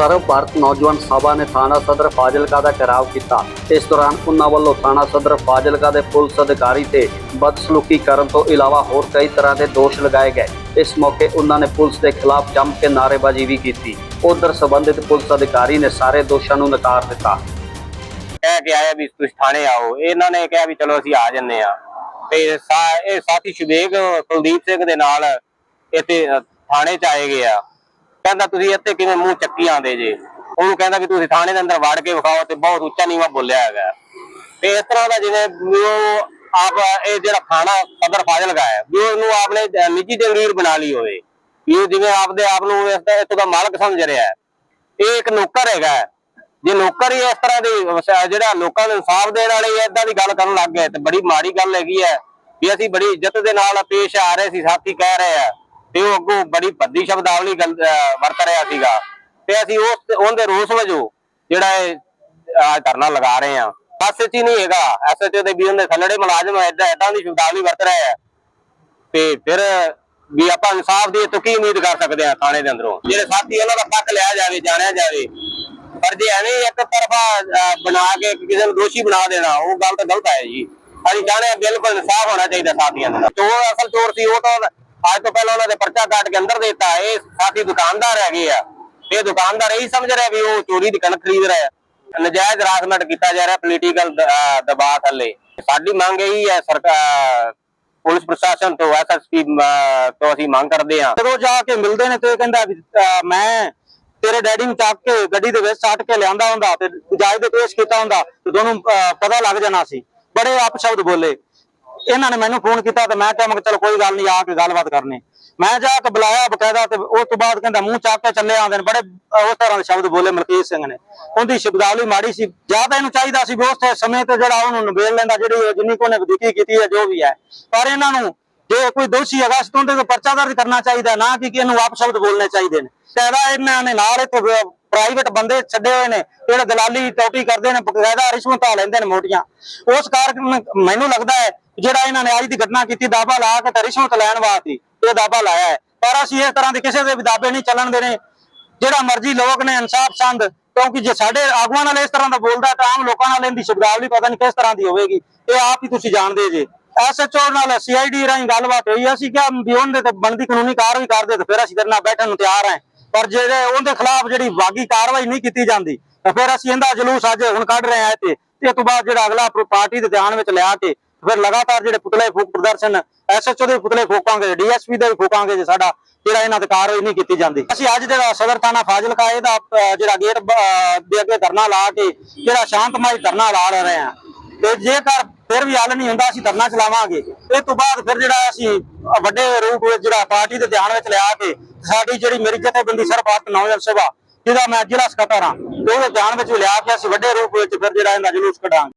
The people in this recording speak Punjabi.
ਸਰਵ ਭਾਰਤ ਨੌਜਵਾਨ ਸਭਾ ਨੇ ਥਾਣਾ ਸਦਰ ਫਾਜ਼ਿਲਕਾ ਦਾ ਘਿਰਾਵ ਕੀਤਾ। ਇਸ ਦੌਰਾਨ ਉਹਨਾਂ ਵੱਲੋਂ ਥਾਣਾ ਸਦਰ ਫਾਜ਼ਿਲਕਾ ਦੇ ਪੁਲਿਸ ਅਧਿਕਾਰੀ ਤੇ ਬਦਸਲੂਕੀ ਕਰਨ ਤੋਂ ਇਲਾਵਾ ਹੋਰ ਕਈ ਤਰ੍ਹਾਂ ਦੇ ਦੋਸ਼ ਲਗਾਏ ਗਏ। ਇਸ ਮੌਕੇ ਉਹਨਾਂ ਨੇ ਪੁਲਿਸ ਦੇ ਖਿਲਾਫ ਜੰਮ ਕੇ ਨਾਅਰੇਬਾਜ਼ੀ ਵੀ ਕੀਤੀ। ਉਧਰ ਸੰਬੰਧਿਤ ਪੁਲਿਸ ਅਧਿਕਾਰੀ ਨੇ ਸਾਰੇ ਦੋਸ਼ਾਂ ਨੂੰ ਨਕਾਰ ਦਿੱਤਾ। ਕਹਿ ਕੇ ਆਇਆ ਵੀ ਤੁਸੀਂ ਥਾਣੇ ਆਓ। ਇਹਨਾਂ ਨੇ ਕਿਹਾ ਵੀ ਚਲੋ ਅਸੀਂ ਆ ਜੰਨੇ ਆ। ਤੇ ਇਹ ਸਾਥੀ ਸ਼ਵੇਗ ਕੁਲਦੀਪ ਸਿੰਘ ਦੇ ਨਾਲ ਇੱਥੇ ਥਾਣੇ ਚ ਆਏ ਗਏ ਆ। ਕਹਿੰਦਾ ਤੁਸੀਂ ਇੱਥੇ ਕਿਵੇਂ ਮੂੰਹ ਚੱਕੀ ਆਂਦੇ ਜੇ? ਉਹਨੂੰ ਕਹਿੰਦਾ ਵੀ ਤੁਸੀਂ ਥਾਣੇ ਦੇ ਅੰਦਰ ਵੜ ਕੇ ਵਿਖਾਓ ਤੇ ਬਹੁਤ ਉੱਚਾ ਨੀਵਾ ਬੋਲਿਆ ਹੈਗਾ। ਤੇ ਇਸ ਤਰ੍ਹਾਂ ਦਾ ਜਿਵੇਂ ਉਹ ਆਪ, ਇਹ ਜਿਹੜਾ ਥਾਣਾ ਸਦਰ ਫਾਜ਼ਿਲਕਾ ਹੈ, ਵੀ ਉਹਨੂੰ ਆਪਣੇ ਨਿੱਜੀ ਜੰਗੀਰ ਬਣਾ ਲਈ ਹੋਵੇ। ਵੀ ਜਿਵੇਂ ਆਪਦੇ ਆਪ ਨੂੰ ਇਸ ਦਾ ਇੱਥੋਂ ਦਾ ਮਾਲਕ ਸਮਝ ਰਿਹਾ ਹੈ। ਇਹ ਇੱਕ ਨੌਕਰ ਹੈਗਾ ਜੇ ਨੌਕਰ ਹੀ ਇਸ ਤਰ੍ਹਾਂ ਦੀ ਜਿਹੜਾ ਲੋਕਾਂ ਨੂੰ ਇਨਸਾਫ ਦੇਣ ਵਾਲੇ ਇਦਾਂ ਦੀ ਗੱਲ ਕਰਨ ਲੱਗ ਗਏ ਤੇ ਬੜੀ ਮਾੜੀ ਗੱਲ ਹੈਗੀ ਹੈ। ਵੀ ਅਸੀਂ ਬੜੀ ਇੱਜ਼ਤ ਦੇ ਨਾਲ ਪੇਸ਼ ਆ ਰਹੇ ਸੀ, ਸਾਥੀ ਕਹਿ ਰਹੇ ਆ। ਤੇ ਉਹ ਅੱਗੋਂ ਬੜੀ ਭੱਦੀ ਸ਼ਬਦਾਵਲੀ ਵਰਤ ਰਿਹਾ ਸੀਗਾ। ਤੇ ਅਸੀਂ ਉਸ ਉਹਦੇ ਰੋਸ ਵਜੋਂ ਜਿਹੜਾ ਇਹ ਧਰਨਾ ਲਗਾ ਰਹੇ ਆ ਬਸ ਇਹ ਨਹੀਂ ਹੈਗਾ। ਐਸਐਚਓ ਦੇ ਵੀ ਉਹਦੇ ਥੱਲੜੇ ਮੁਲਾਜ਼ਮ ਐਦਾਂ ਐਦਾਂ ਦੀ ਸ਼ਬਦਾਵਲੀ ਵਰਤ ਰਹੇ ਆ। ਤੇ ਫਿਰ ਵੀ ਆਪਾਂ ਇਨਸਾਫ ਦੀ ਤੋਂ ਕੀ ਉਮੀਦ ਕਰ ਸਕਦੇ ਆ ਥਾਣੇ ਦੇ ਅੰਦਰੋਂ? ਜਿਹੜੇ ਸਾਥੀ ਉਹਨਾਂ ਦਾ ਪੱਖ ਲਿਆ ਜਾਵੇ, ਜਾਣਿਆ ਜਾਵੇ। ਪਰ ਜੇ ਐਵੇਂ ਇੱਕ ਤਰਫਾ ਬਣਾ ਕੇ ਕਿਸੇ ਨੂੰ ਦੋਸ਼ੀ ਬਣਾ ਦੇਣਾ, ਉਹ ਗੱਲ ਤਾਂ ਗਲਤ ਹੈ ਜੀ। ਅਸੀਂ ਚਾਹੁੰਦੇ ਬਿਲਕੁਲ ਇਨਸਾਫ ਹੋਣਾ ਚਾਹੀਦਾ ਸਾਥੀਆਂ ਦਾ ਚੋਰ ਅਸਲ ਚੋਰ ਸੀ, ਉਹ ਤਾਂ ਅੱਜ ਤੋਂ ਪਹਿਲਾਂ ਉਹਨਾਂ ਦੇ ਪਰਚਾ ਕੱਟ ਕੇ ਅੰਦਰ ਦੇਤਾ। ਇਹ ਸਾਥੀ ਦੁਕਾਨਦਾਰ ਹੈਗੇ ਆ। ਇਹ ਦੁਕਾਨਦਾਰ ਇਹੀ ਸਮਝ ਰਿਹਾ ਵੀ ਉਹ ਚੋਰੀ ਦੀ ਕਣਕ ਖਰੀਦ ਰਿਹਾ ਨਜਾਇਜ਼ ਹਰਾਸਮੈਂਟ ਕੀਤਾ ਜਾ ਰਿਹਾ ਪੋਲੀਟੀਕਲ ਦਬਾਅ ਥੱਲੇ। ਸਾਡੀ ਮੰਗ ਇਹੀ ਹੈ ਸਰਕਾਰ ਪੁਲਿਸ ਪ੍ਰਸ਼ਾਸਨ ਤੋਂ ਐਸਐਸਪੀ ਤੋਂ ਅਸੀਂ ਮੰਗ ਕਰਦੇ ਹਾਂ। ਜਦੋਂ ਜਾ ਕੇ ਮਿਲਦੇ ਨੇ ਤੇ ਕਹਿੰਦਾ ਮੈਂ ਤੇਰੇ ਡੈਡੀ ਨੂੰ ਚੱਕ ਕੇ ਗੱਡੀ ਦੇ ਵਿੱਚ ਸੱਟ ਕੇ ਲਿਆਂਦਾ ਹੁੰਦਾ ਤੇ ਜੱਜ ਦੇ ਪੇਸ਼ ਕੀਤਾ ਹੁੰਦਾ ਤੇ ਦੋਨੋਂ ਪਤਾ ਲੱਗ ਜਾਣਾ ਸੀ। ਬੜੇ ਅਪਸ਼ਬਦ ਬੋਲੇ। ਇਹਨਾਂ ਨੇ ਮੈਨੂੰ ਫੋਨ ਕੀਤਾ ਤੇ ਮੈਂ ਕਿਹਾ ਮੈਂ ਕਿਹਾ ਚਲੋ ਕੋਈ ਗੱਲ ਨਹੀਂ ਆ ਕੇ ਗੱਲਬਾਤ ਕਰਨੀ। ਮੈਂ ਜਾ ਕੇ ਬੁਲਾਇਆ ਬਕਾਇਦਾ ਤੇ ਉਸ ਤੋਂ ਬਾਅਦ ਕਹਿੰਦਾ ਮੂੰਹ ਚੱਕ ਕੇ ਚੱਲੇ ਆਉਂਦੇ ਨੇ। ਬੜੇ ਉਸ ਤਰ੍ਹਾਂ ਦੇ ਸ਼ਬਦ ਬੋਲੇ ਮਲਕੀਤ ਸਿੰਘ ਨੇ। ਉਹਦੀ ਸ਼ਬਦਾਵਲੀ ਮਾੜੀ ਸੀ। ਜਾਂ ਤਾਂ ਇਹਨੂੰ ਚਾਹੀਦਾ ਸੀ ਵੀ ਉਸ ਸਮੇਂ ਤੇ ਜਿਹੜਾ ਉਹਨੂੰ ਨਿਬੇੜ ਲੈਂਦਾ, ਜਿਹੜੀ ਜਿੰਨੀ ਕੋਨੇ ਵਧੀਕੀ ਕੀਤੀ ਹੈ, ਜੋ ਵੀ ਹੈ। ਪਰ ਇਹਨਾਂ ਨੂੰ ਜੇ ਕੋਈ ਦੋਸ਼ੀ ਹੈਗਾ ਸੀ ਤਾਂ ਤੇ ਪਰਚਾ ਦਰਜ ਕਰਨਾ ਚਾਹੀਦਾ, ਨਾ ਕਿ ਇਹਨੂੰ ਆਪ ਸ਼ਬਦ ਬੋਲਣੇ ਚਾਹੀਦੇ ਨੇ। ਕਾਇਦਾ ਇਹਨਾਂ ਨੇ ਨਾਲ ਇੱਥੇ ਪ੍ਰਾਈਵੇਟ ਬੰਦੇ ਛੱਡੇ ਹੋਏ ਨੇ, ਜਿਹੜੇ ਦਲਾਲੀ ਟੋਟੀ ਕਰਦੇ ਨੇ, ਬਕਾਇਦਾ ਰਿਸ਼ਵਤਾਂ ਲੈਂਦੇ ਨੇ ਮੋਟੀਆਂ। ਉਸ ਕਾਰਨ ਮੈਨੂੰ ਲੱਗਦਾ ਹੈ ਜਿਹੜਾ ਇਹਨਾਂ ਨੇ ਅੱਜ ਦੀ ਘਟਨਾ ਕੀਤੀ ਦਾਬਾ ਲਾ ਕੇ ਤੇ ਰਿਸ਼ਵਤ ਲੈਣ ਵਾਸਤੇ ਇਹ ਦਾਬਾ ਲਾਇਆ ਹੈ। ਪਰ ਅਸੀਂ ਇਸ ਤਰ੍ਹਾਂ ਦੇ ਕਿਸੇ ਦੇ ਵੀ ਦਾਬੇ ਨਹੀਂ ਚੱਲਣ ਦੇਣੇ। ਜਿਹੜਾ ਮਰਜ਼ੀ ਲੋਕ ਨੇ ਇਨਸਾਫ ਸੰਦ, ਕਿਉਂਕਿ ਜੇ ਸਾਡੇ ਆਗੂਆਂ ਨਾਲ ਇਸ ਤਰ੍ਹਾਂ ਦਾ ਬੋਲਦਾ ਤਾਂ ਆਮ ਲੋਕਾਂ ਨਾਲ ਇਹਦੀ ਸ਼ਬਦਾਵਲੀ ਪਤਾ ਨਹੀਂ ਕਿਸ ਤਰ੍ਹਾਂ ਦੀ ਹੋਵੇਗੀ। ਇਹ ਆਪ ਹੀ ਤੁਸੀਂ ਜਾਣਦੇ ਜੇ। ਐਸਐਚਓ ਨਾਲ ਸੀਆਈਡੀ ਰਾਹੀਂ ਗੱਲਬਾਤ ਹੋਈ ਅਸੀਂ ਕਿਹਾ ਵੀ ਉਹਦੇ ਤੇ ਬਣਦੀ ਕਾਨੂੰਨੀ ਕਾਰਵਾਈ ਕਰਦੇ ਤੇ ਫਿਰ ਅਸੀਂ ਤੇਰੇ ਨਾਲ ਬੈਠਣ ਨੂੰ ਤਿਆਰ ਹਾਂ। ਪਰ ਜਿਹੜੇ ਉਹਦੇ ਖਿਲਾਫ ਜਿਹੜੀ ਬਾਗੀ ਕਾਰਵਾਈ ਨਹੀਂ ਕੀਤੀ ਜਾਂਦੀ, ਤਾਂ ਫਿਰ ਅਸੀਂ ਇਹਦਾ ਜਲੂਸ ਅੱਜ ਹੁਣ ਕੱਢ ਰਹੇ ਹਾਂ ਇੱਥੇ। ਤੇ ਇਸ ਤੋਂ ਬਾਅਦ ਜਿਹੜਾ ਅਗਲਾ ਪਾਰਟੀ ਦੇ ਧਿਆਨ ਵਿੱਚ ਲਿਆ ਕੇ ਫਿਰ ਲਗਾਤਾਰ ਜਿਹੜੇ ਪੁਤਲੇ ਫੂਕ ਪ੍ਰਦਰਸ਼ਨ ਐਸਐਚਓ ਦੇ ਵੀ ਪੁਤਲੇ ਫੂਕਾਂਗੇ ਡੀਐਸਪੀ ਦੇ ਵੀ ਫੂਕਾਂਗੇ ਜੇ ਸਾਡਾ, ਜਿਹੜਾ ਇਹਨਾਂ ਤੇ ਕਾਰਵਾਈ ਨਹੀਂ ਕੀਤੀ ਜਾਂਦੀ। ਅਸੀਂ ਅੱਜ ਜਿਹੜਾ ਸਦਰ ਥਾਣਾ ਫਾਜ਼ਿਲਕਾ, ਇਹਦਾ ਜਿਹੜਾ ਗੇਟ ਦੇ ਅੱਗੇ ਧਰਨਾ ਲਾ ਕੇ, ਜਿਹੜਾ ਸ਼ਾਂਤਮਈ ਧਰਨਾ ਲਾ ਰਹੇ ਹਾਂ। ਤੇ ਜੇਕਰ ਫਿਰ ਵੀ ਹੱਲ ਨਹੀਂ ਹੁੰਦਾ, ਅਸੀਂ ਧਰਨਾ ਚਲਾਵਾਂਗੇ। ਇਹ ਤੋਂ ਬਾਅਦ ਫਿਰ ਜਿਹੜਾ ਅਸੀਂ ਵੱਡੇ ਰੂਪ ਵਿੱਚ ਜਿਹੜਾ ਪਾਰਟੀ ਦੇ ਧਿਆਨ ਵਿੱਚ ਲਿਆ ਕੇ, ਸਾਡੀ ਜਿਹੜੀ ਮੇਰੀ ਜਥੇਬੰਦੀ ਸਰਪੰਚ, ਨੌਜਵਾਨ ਸਭਾ, ਜਿਹਦਾ ਮੈਂ ਜ਼ਿਲ੍ਹਾ ਸਕੱਤਰ ਹਾਂ, ਉਹਦੇ ਧਿਆਨ ਵਿੱਚ ਲਿਆ ਕੇ ਅਸੀਂ ਵੱਡੇ ਰੂਪ ਵਿੱਚ ਫਿਰ ਜਿਹੜਾ ਇਹਦਾ ਜਲੂਸ ਕਢਾਂਗੇ।